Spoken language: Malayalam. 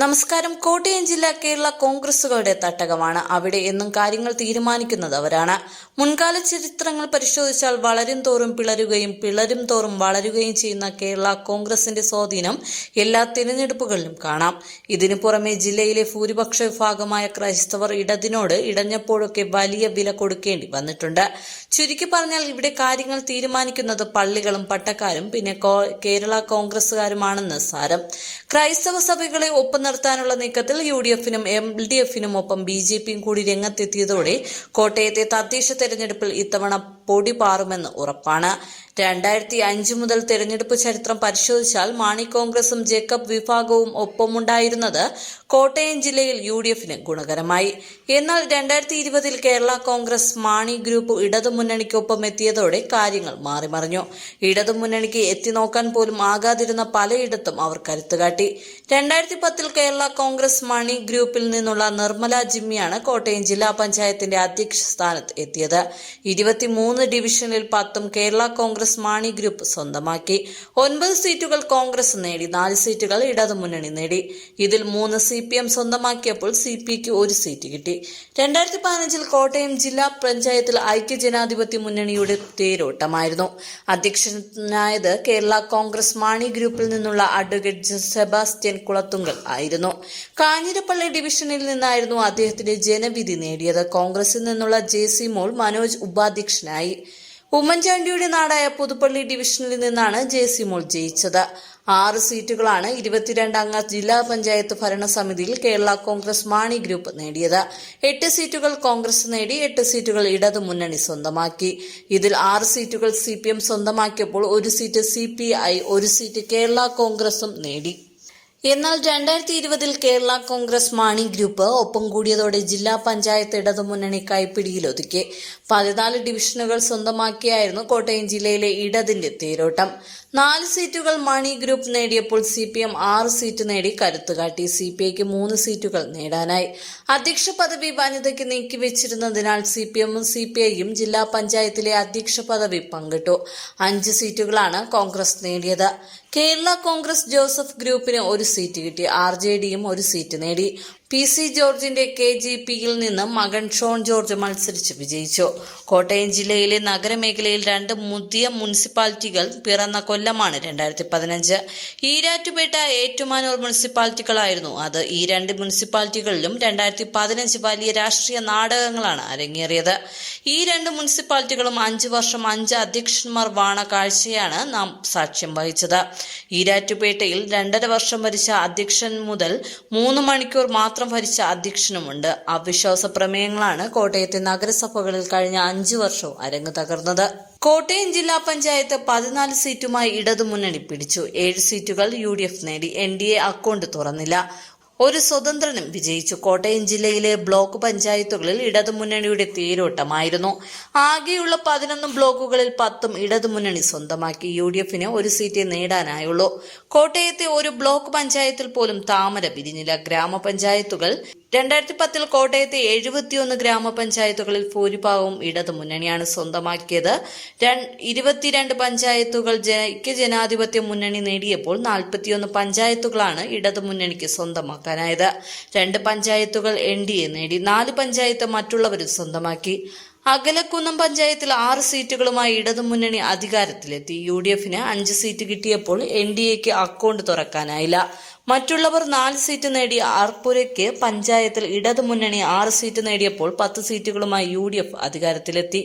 നമസ്കാരം. കോട്ടയം ജില്ല കേരള കോൺഗ്രസുകളുടെ തട്ടകമാണ്. അവിടെ എന്നും കാര്യങ്ങൾ തീരുമാനിക്കുന്നത് അവരാണ്. മുൻകാല ചരിത്രങ്ങൾ പരിശോധിച്ചാൽ വളരും തോറും പിളരുകയും പിളരും തോറും വളരുകയും ചെയ്യുന്ന കേരള കോൺഗ്രസിന്റെ സ്വാധീനം എല്ലാ തിരഞ്ഞെടുപ്പുകളിലും കാണാം. ഇതിനു പുറമെ ജില്ലയിലെ ഭൂരിപക്ഷ വിഭാഗമായ ക്രൈസ്തവർ ഇടതിനോട് ഇടഞ്ഞപ്പോഴൊക്കെ വലിയ വില കൊടുക്കേണ്ടി വന്നിട്ടുണ്ട്. ചുരുക്കി പറഞ്ഞാൽ ഇവിടെ കാര്യങ്ങൾ തീരുമാനിക്കുന്നത് പള്ളികളും പട്ടക്കാരും പിന്നെ കേരള കോൺഗ്രസുകാരുമാണെന്ന് സാരം. ക്രൈസ്തവ സഭകളെ ഒപ്പം നിർത്താനുള്ള നീക്കത്തിൽ യു ഡി എഫിനും എം ഡി എഫിനും ഒപ്പം ബി ജെ പിയും കൂടി രംഗത്തെത്തിയതോടെ കോട്ടയത്തെ തദ്ദേശ തെരഞ്ഞെടുപ്പിൽ ഇത്തവണ പൊടി പാറുമെന്ന് ഉറപ്പാണ്. രണ്ടായിരത്തി അഞ്ച് മുതൽ തെരഞ്ഞെടുപ്പ് ചരിത്രം പരിശോധിച്ചാൽ മാണി കോൺഗ്രസും ജേക്കബ് വിഭാഗവും ഒപ്പമുണ്ടായിരുന്നത് കോട്ടയം ജില്ലയിൽ യു ഡി എഫിന് ഗുണകരമായി. എന്നാൽ രണ്ടായിരത്തി ഇരുപതിൽ കേരള കോൺഗ്രസ് മാണി ഗ്രൂപ്പ് ഇടതുമുന്നണിക്കൊപ്പം എത്തിയതോടെ കാര്യങ്ങൾ മാറിമറിഞ്ഞു ഇടതുമുന്നണിക്ക് എത്തിനോക്കാൻ പോലും ആകാതിരുന്ന പലയിടത്തും അവർ കരുത്തുകാട്ടി രണ്ടായിരത്തി പത്തിൽ കേരള കോൺഗ്രസ് മാണി ഗ്രൂപ്പിൽ നിന്നുള്ള നിർമ്മല ജിമ്മിയാണ് കോട്ടയം ജില്ലാ പഞ്ചായത്തിന്റെ അധ്യക്ഷ സ്ഥാനത്ത് എത്തിയത്. ഇരുപത്തിമൂന്ന് ഡിവിഷനിൽ പത്തും കേരള കോൺഗ്രസ് മാണി ഗ്രൂപ്പ് സ്വന്തമാക്കി. ഒൻപത് സീറ്റുകൾ കോൺഗ്രസ് നേടി നാല് സീറ്റുകൾ ഇടതുമുന്നണി നേടി. ഇതിൽ മൂന്ന് സി പി എം സ്വന്തമാക്കിയപ്പോൾ സി പി ക്ക് ഒരു സീറ്റ് കിട്ടി. രണ്ടായിരത്തി പതിനഞ്ചിൽ കോട്ടയം ജില്ലാ പഞ്ചായത്തിൽ ഐക്യ ജനാധിപത്യ മുന്നണിയുടെ തേരോട്ടമായിരുന്നു. അധ്യക്ഷനായത് കേരള കോൺഗ്രസ് മാണി ഗ്രൂപ്പിൽ നിന്നുള്ള അഡ്വക്കേറ്റ് സെബാസ്റ്റ്യൻ കുളത്തുങ്കൽ ആയിരുന്നു. കാഞ്ഞിരപ്പള്ളി ഡിവിഷനിൽ നിന്നായിരുന്നു അദ്ദേഹത്തിന്റെ ജനവിധി നേടിയത്. കോൺഗ്രസിൽ നിന്നുള്ള ജെ സി മോൾ മനോജ് ഉപാധ്യക്ഷനായി. ഉമ്മൻചാണ്ടിയുടെ നാടായ പുതുപ്പള്ളി ഡിവിഷനിൽ നിന്നാണ് ജെ സി മോൾ ജയിച്ചത്. ആറ് സീറ്റുകളാണ് ഇരുപത്തിരണ്ട് അംഗ ജില്ലാ പഞ്ചായത്ത് ഭരണസമിതിയിൽ കേരള കോൺഗ്രസ് മാണി ഗ്രൂപ്പ് നേടിയത്. എട്ട് സീറ്റുകൾ കോൺഗ്രസ് നേടി എട്ട് സീറ്റുകൾ ഇടതു മുന്നണി സ്വന്തമാക്കി. ഇതിൽ ആറ് സീറ്റുകൾ സി സ്വന്തമാക്കിയപ്പോൾ ഒരു സീറ്റ് സി ഒരു സീറ്റ് കേരള കോൺഗ്രസും നേടി. എന്നാൽ രണ്ടായിരത്തി ഇരുപതിൽ കേരള കോൺഗ്രസ് മാണി ഗ്രൂപ്പ് ഒപ്പം കൂടിയതോടെ ജില്ലാ പഞ്ചായത്ത് ഇടതുമുന്നണി കൈപ്പിടിയിലൊതുക്കി പതിനാല് ഡിവിഷനുകൾ സ്വന്തമാക്കിയായിരുന്നു കോട്ടയം ജില്ലയിലെ ഇടതിന്റെ തേരോട്ടം. നാല് സീറ്റുകൾ മണി ഗ്രൂപ്പ് നേടിയപ്പോൾ സി പി എം ആറ് സീറ്റ് നേടി കരുത്തുകാട്ടി. സി പി ഐക്ക് മൂന്ന് സീറ്റുകൾ നേടാനായി. അധ്യക്ഷ പദവി വനിതയ്ക്ക് നീക്കിവെച്ചിരുന്നതിനാൽ സി പി എമ്മും സി പി ഐയും ജില്ലാ പഞ്ചായത്തിലെ അധ്യക്ഷ പദവി പങ്കിട്ടു. അഞ്ച് സീറ്റുകളാണ് കോൺഗ്രസ് നേടിയത്. കേരള കോൺഗ്രസ് ജോസഫ് ഗ്രൂപ്പിന് ഒരു സീറ്റ് കിട്ടി. ആർ ജെ ഡിയും ഒരു സീറ്റ് നേടി. പി സി ജോർജിന്റെ കെ ജി പിയിൽ നിന്ന് മകൻ ഷോൺ ജോർജ് മത്സരിച്ച് വിജയിച്ചു. കോട്ടയം ജില്ലയിലെ നഗരമേഖലയിൽ രണ്ട് മുതിയ മുനിസിപ്പാലിറ്റികൾ പിറന്ന കൊല്ലമാണ് രണ്ടായിരത്തി പതിനഞ്ച് ഈരാറ്റുപേട്ട ഏറ്റുമാനൂർ മുനിസിപ്പാലിറ്റികളായിരുന്നു അത്. ഈ രണ്ട് മുനിസിപ്പാലിറ്റികളിലും രണ്ടായിരത്തി പതിനഞ്ച് വലിയ രാഷ്ട്രീയ നാടകങ്ങളാണ് അരങ്ങേറിയത്. ഈ രണ്ട് മുനിസിപ്പാലിറ്റികളും അഞ്ച് വർഷം അഞ്ച് അധ്യക്ഷന്മാർ വാണ കാഴ്ചയാണ് നാം സാക്ഷ്യം വഹിച്ചത്. ഈരാറ്റുപേട്ടയിൽ രണ്ടര വർഷം ഭരിച്ച അധ്യക്ഷൻ മുതൽ മൂന്ന് മണിക്കൂർ മാത്രം ഭരിച്ച അധ്യക്ഷനുമുണ്ട്. അവിശ്വാസ പ്രമേയങ്ങളാണ് കോട്ടയത്തെ നഗരസഭകളിൽ കഴിഞ്ഞ അഞ്ചു വർഷവും അരങ്ങ് തകർന്നത്. കോട്ടയം ജില്ലാ പഞ്ചായത്ത് പതിനാല് സീറ്റുമായി ഇടതുമുന്നണി പിടിച്ചു. ഏഴ് സീറ്റുകൾ യു ഡി എഫ് നേടി. എൻ ഡി എ അക്കൗണ്ട് തുറന്നില്ല. ഒരു സ്വതന്ത്രനും വിജയിച്ചു. കോട്ടയം ജില്ലയിലെ ബ്ലോക്ക് പഞ്ചായത്തുകളിൽ ഇടതുമുന്നണിയുടെ തേരോട്ടമായിരുന്നു. ആകെയുള്ള പതിനൊന്ന് ബ്ലോക്കുകളിൽ പത്തും ഇടതുമുന്നണി സ്വന്തമാക്കി. യു ഡി എഫിന് ഒരു സീറ്റ് നേടാനായുള്ളൂ. കോട്ടയത്തെ ഒരു ബ്ലോക്ക് പഞ്ചായത്തിൽ പോലും താമര പിരിഞ്ഞില്ല. ഗ്രാമപഞ്ചായത്തുകൾ രണ്ടായിരത്തി പത്തിൽ കോട്ടയത്തെ എഴുപത്തിയൊന്ന് ഗ്രാമപഞ്ചായത്തുകളിൽ ഭൂരിഭാഗവും ഇടതുമുന്നണിയാണ് സ്വന്തമാക്കിയത്. രൺ- ഇരുപത്തിരണ്ട് പഞ്ചായത്തുകൾ ഐക്യ ജനാധിപത്യ മുന്നണി നേടിയപ്പോൾ നാൽപ്പത്തിയൊന്ന് പഞ്ചായത്തുകളാണ് ഇടതു മുന്നണിക്ക് സ്വന്തമാക്കാനായത്. രണ്ട് പഞ്ചായത്തുകൾ എൻ ഡി എ നേടി. നാല് പഞ്ചായത്ത് മറ്റുള്ളവരും സ്വന്തമാക്കി. അകലക്കുന്നം പഞ്ചായത്തിൽ ആറ് സീറ്റുകളുമായി ഇടതുമുന്നണി അധികാരത്തിലെത്തി. യു ഡി എഫിന് അഞ്ച് സീറ്റ് കിട്ടിയപ്പോൾ എൻ ഡി എക്ക് അക്കൗണ്ട് തുറക്കാനായില്ല. മറ്റുള്ളവർ നാല് സീറ്റ് നേടിയ ആർപ്പുരയ്ക്ക് പഞ്ചായത്തിൽ ഇടതുമുന്നണി ആറ് സീറ്റ് നേടിയപ്പോൾ പത്ത് സീറ്റുകളുമായി യു ഡി എഫ് അധികാരത്തിലെത്തി.